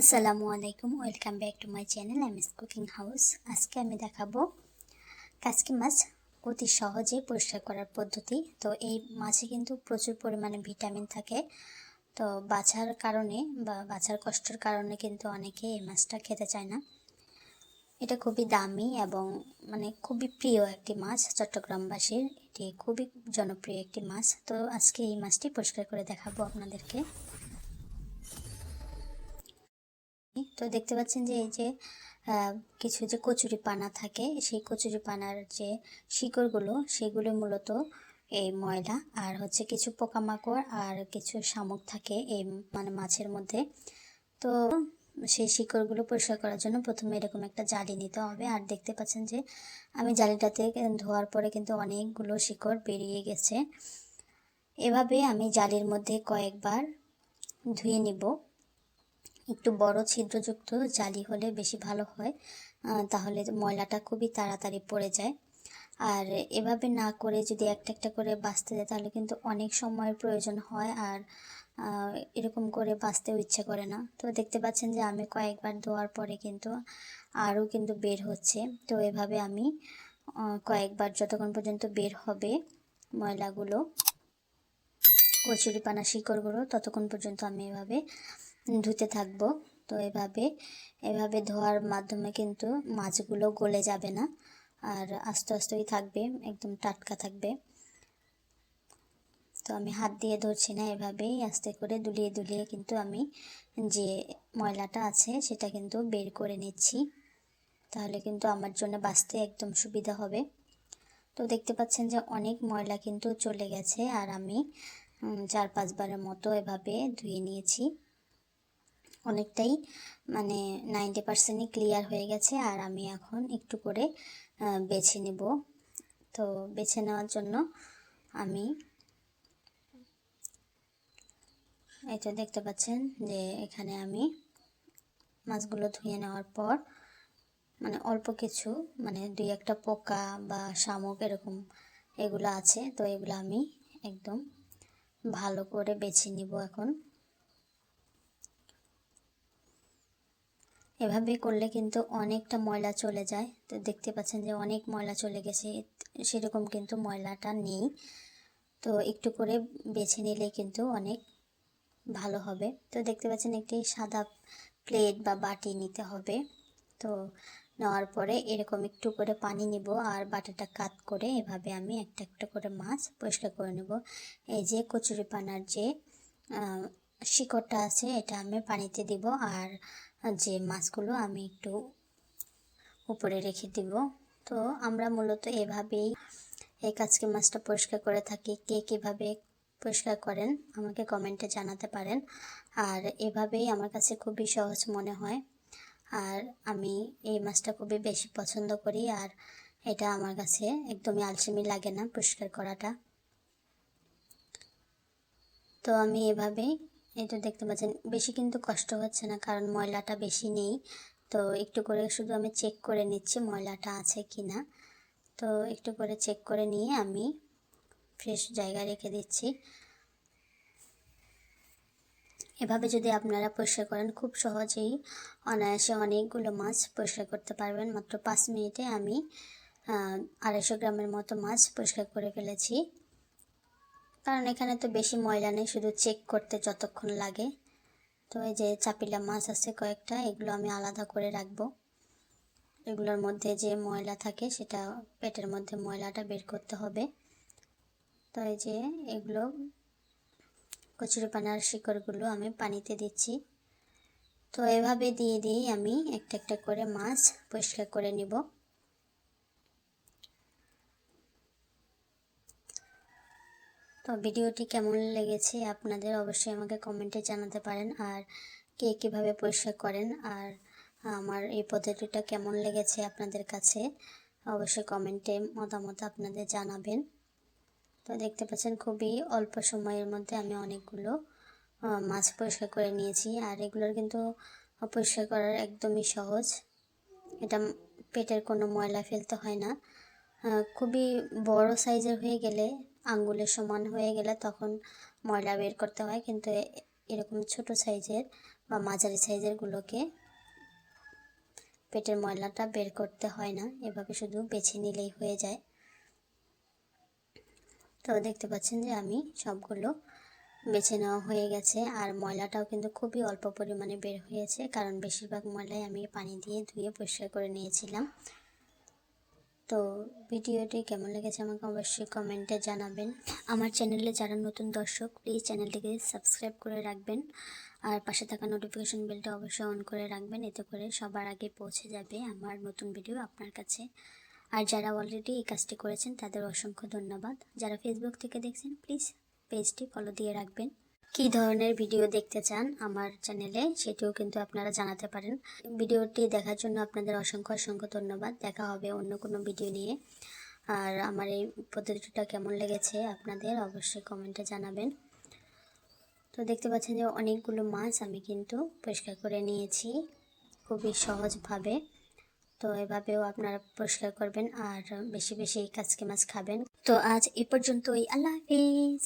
আসসালামু আলাইকুম, welcome back to my channel M S cooking house. আজকে আমি দেখাবো কাসকি মাছ অতি সহজে পরিষ্কার করার পদ্ধতি। তো এই মাছে কিন্তু প্রচুর পরিমাণে ভিটামিন থাকে। তো বাছার কারণে বা বাছার কষ্টের কারণে কিন্তু অনেকে এই মাছটা খেতে চায় না। এটা খুবই দামি এবং মানে খুবই প্রিয় একটি মাছ, চট্টগ্রামবাসীর। এটি খুবই জনপ্রিয় একটি মাছ। তো আজকে এই মাছটি পরিষ্কার করে দেখাবো আপনাদেরকে। তো দেখতে পাচ্ছেন যে এই যে কিছু যে কচুরি পানা থাকে, সেই কচুরি পানার যে শিকড়গুলো, সেগুলো মূলত এই ময়লা আর হচ্ছে কিছু পোকামাকড় আর কিছু শামুক থাকে এই মানে মাছের মধ্যে। তো সেই শিকড়গুলো পরিষ্কার করার জন্য প্রথমে এরকম একটা জালি নিতে হবে। আর দেখতে পাচ্ছেন যে, আমি জালিটাতে ধোয়ার পরে কিন্তু অনেকগুলো শিকড় বেরিয়ে গেছে। এভাবে আমি জালির মধ্যে কয়েকবার ধুয়ে নিব। একটু বড় ছিদ্রযুক্ত জালি হলে বেশি ভালো হয়। তাহলে ময়লাটা খুবই তাড়াতাড়ি পড়ে যায়। আর এভাবে না করে যদি একটা একটা করে বাঁচতে যায় তাহলে কিন্তু অনেক সময়ের প্রয়োজন হয় আর এরকম করে বাঁচতেও ইচ্ছে করে না। তো দেখতে পাচ্ছেন যে আমি কয়েকবার ধোয়ার পরে কিন্তু আরও কিন্তু বের হচ্ছে। তো এভাবে আমি কয়েকবার যতক্ষণ পর্যন্ত বের হবে ময়লাগুলো, কচুরিপানা শিকড়গুলো, ততক্ষণ পর্যন্ত আমি এভাবে ধুতে থাকব। তো এভাবে এভাবে ধোয়ার মাধ্যমে কিন্তু মাছগুলো গলে যাবে না। আর আস্তে আস্তেই থাকবে, একদম টাটকা থাকবে। তো আমি হাত দিয়ে ধরছি না, এভাবেই আস্তে করে দুলিয়ে দুলিয়ে কিন্তু আমি যে ময়লাটা আছে সেটা কিন্তু বের করে নিচ্ছি। তাহলে কিন্তু আমার জন্য বাঁচতে একদম সুবিধা হবে। তো দেখতে পাচ্ছেন যে অনেক ময়লা কিন্তু চলে গেছে, আর আমি চার পাঁচবারের মতো এভাবে ধুয়ে নিয়েছি। অনেকটাই মানে নাইনটি পার্সেন্টই ক্লিয়ার হয়ে গেছে আর আমি এখন একটু করে বেছে নেব। তো বেছে নেওয়ার জন্য আমি এটা দেখতে পাচ্ছেন যে এখানে আমি মাছগুলো ধুয়ে নেওয়ার পর মানে অল্প কিছু মানে দুই একটা পোকা বা শামুক এরকম এগুলো আছে, তো এগুলো আমি একদম ভালো করে বেছে নিব এখন। এভাবে করলে কিন্তু অনেকটা ময়লা চলে যায়। তো দেখতে পাচ্ছেন যে অনেক ময়লা চলে গেছে। সেরকম কিন্তু ময়লাটা নেই। তো একটু করে বেছে নিলে কিন্তু অনেক ভালো হবে। তো দেখতে পাচ্ছেন একটি সাদা প্লেট বা বাটি নিতে হবে। তো নেওয়ার পরে এরকম একটু করে পানি নিব আর বাটাটা কাত করে এভাবে আমি একটা একটা করে মাছ পরিষ্কার করে নেব। এই যে কচুরি পানার যে শিকড়টা আছে, এটা আমি পানিতে দিব। আর যে মাছগুলো আমি একটু উপরে রেখে দিব। তো আমরা মূলত এভাবেই এই কাজকে মাছটা পরিষ্কার করে থাকি। কে কীভাবে পরিষ্কার করেন আমাকে কমেন্টে জানাতে পারেন। আর এভাবেই আমার কাছে খুবই সহজ মনে হয়। আর আমি এই মাছটা খুবই বেশি পছন্দ করি আর এটা আমার কাছে একদমই আলসেমি লাগে না পরিষ্কার করাটা। তো আমি এভাবেই এটা দেখতে পাচ্ছেন। বেশি কিন্তু কষ্ট হচ্ছে না, কারণ ময়লাটা বেশি নেই। তো একটু করে শুধু আমি চেক করে নিচ্ছি ময়লাটা আছে কি না তো একটু করে চেক করে নিয়ে আমি ফ্রেশ জায়গায় রেখে দিচ্ছি। এভাবে যদি আপনারা পরিষ্কার করেন, খুব সহজেই অনায়াসে অনেকগুলো মাছ পরিষ্কার করতে পারবেন। মাত্র পাঁচ মিনিটে আমি আড়াইশো গ্রামের মতো মাছ পরিষ্কার করে ফেলেছি। কারণ এখানে তো বেশি ময়লা নেই, শুধু চেক করতে যতক্ষণ লাগে। তো এই যে চাপিলা মাছ আছে কয়েকটা, এগুলো আমি আলাদা করে রাখব। এগুলোর মধ্যে যে ময়লা থাকে, সেটা পেটের মধ্যে ময়লাটা বের করতে হবে। তো এই যে এগুলো কচুরিপানার শিকড়গুলো আমি পানিতে দিচ্ছি। তো এভাবে দিয়ে দিয়েই আমি একটা একটা করে মাছ পরিষ্কার করে নিব। তো ভিডিওটি কেমন লেগেছে আপনাদের অবশ্যই আমাকে কমেন্টে জানাতে পারেন আর কে কীভাবে পরিষ্কার করেন আর আমার এই পদ্ধতিটা কেমন লেগেছে আপনাদের কাছে অবশ্যই কমেন্টে মতামত আপনাদের জানাবেন। তো দেখতে পাচ্ছেন খুবই অল্প সময়ের মধ্যে আমি অনেকগুলো মাছ পরিষ্কার করে নিয়েছি আর এগুলোর কিন্তু পরিষ্কার করার একদমই সহজ। এটা পেটের কোনো ময়লা ফেলতে হয় না। খুবই বড় সাইজের হয়ে গেলে আঙ্গুলের সমান হয়ে গেলে তখন ময়লা বের করতে হয়। কিন্তু এরকম ছোট সাইজের বা মাঝারি সাইজেরগুলোকে পেটের ময়লাটা বের করতে হয় না। এভাবে শুধু বেছে নিলেই হয়ে যায়। তো দেখতে পাচ্ছেন যে আমি সবগুলো বেছে নেওয়া হয়ে গেছে। আর ময়লাটাও কিন্তু খুবই অল্প পরিমাণে বের হয়েছে। কারণ বেশিরভাগ ময়লাই আমি পানি দিয়ে ধুয়ে পরিষ্কার করে নিয়েছিলাম। তো ভিডিওটি কেমন লেগেছে আমাকে অবশ্যই কমেন্টে জানাবেন। আমার চ্যানেলে যারা নতুন দর্শক প্লিজ চ্যানেলটিকে সাবস্ক্রাইব করে রাখবেন। আর পাশে থাকা নোটিফিকেশন বেলটা অবশ্যই অন করে রাখবেন। এতে করে সবার আগে পৌঁছে যাবে আমার নতুন ভিডিও আপনার কাছে। আর যারা অলরেডি এই কাজটি করেছেন, তাদের অসংখ্য ধন্যবাদ। যারা ফেসবুক থেকে দেখছেন প্লিজ পেজটি ফলো দিয়ে রাখবেন। কী ধরনের ভিডিও দেখতে চান আমার চ্যানেলে, সেটিও কিন্তু আপনারা জানাতে পারেন। ভিডিওটি দেখার জন্য আপনাদের অসংখ্য অসংখ্য ধন্যবাদ। দেখা হবে অন্য কোনো ভিডিও নিয়ে। আর আমার এই পদ্ধতিটা কেমন লেগেছে আপনাদের অবশ্যই কমেন্টে জানাবেন। তো দেখতে পাচ্ছেন যে অনেকগুলো মাছ আমি কিন্তু পরিষ্কার করে নিয়েছি খুবই সহজভাবে। তো এভাবেও আপনারা পরিষ্কার করবেন আর বেশি বেশি কাজকে মাছ খাবেন। তো আজ এ পর্যন্তই। আল্লাহ হাফিজ।